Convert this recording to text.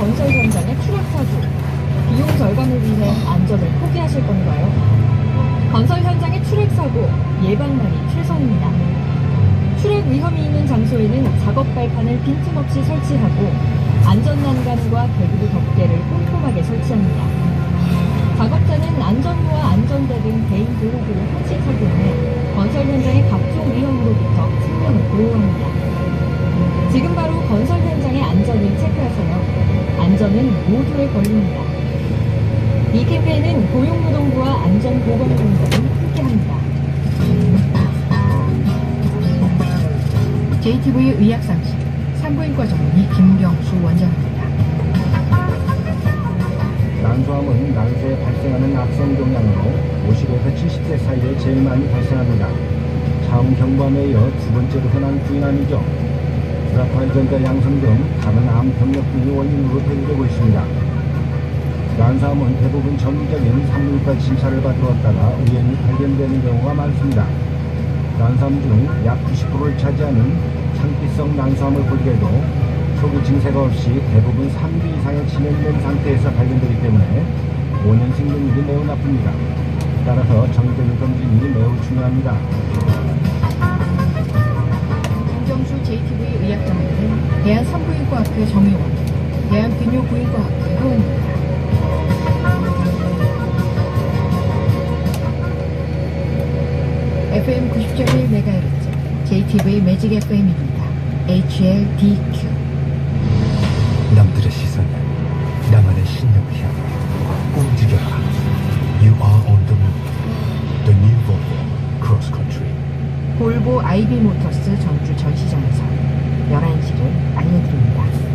건설 현장의 추락사고, 비용 절감을 위해 안전을 포기하실 건가요? 건설 현장의 추락사고, 예방만이 최선입니다. 추락 위험이 있는 장소에는 작업 발판을 빈틈없이 설치하고 안전난간과 배구 덮개를 꼼꼼하게 설치합니다. 작업자는 안전부와 안전대 등 개인 보호구를 설치 착용해 건설 현장의 각종 위험으로부터 생명을 보호합니다. 지금 바로 건설 현장의 안전을 체크하세요. 안전은 모두의 권리입니다. 이 캠페인은 고용노동부와 안전보건공단이 함께합니다. JTV 의학상식 산부인과 전문의 김경수 원장입니다. 난소암은 난소에 발생하는 악성 종양으로 50에서 70세 사이에 제일 많이 발생합니다. 차음 경부암에 이어 두 번째로 흔한 부인암이죠. 브라파 전자 양성 등 다른 암 병력 등이 원인으로 대두되고 있습니다. 난소암은 대부분 정기적인 산부인과 진찰을 받으러 왔다가 우연히 발견되는 경우가 많습니다. 난소암 중 약 90%를 차지하는 상피성 난소암을 보기에도 초기 증세가 없이 대부분 3주 이상의 진행된 상태에서 발견되기 때문에 5년 생존율이 매우 나쁩니다. 따라서 정기적인 검진이 매우 중요합니다. 대한산부인과학회 정의원, 대한비뇨부인과학회 회원입니다. FM 90.1MHz JTV 매직 FM입니다. HLDQ 남들의 시선을 나만의 신념을 향해 움직여라. You are on the move. The new Volvo Cross Country. 볼보 아이비 모터스 전주 전시장입니다. Thank you.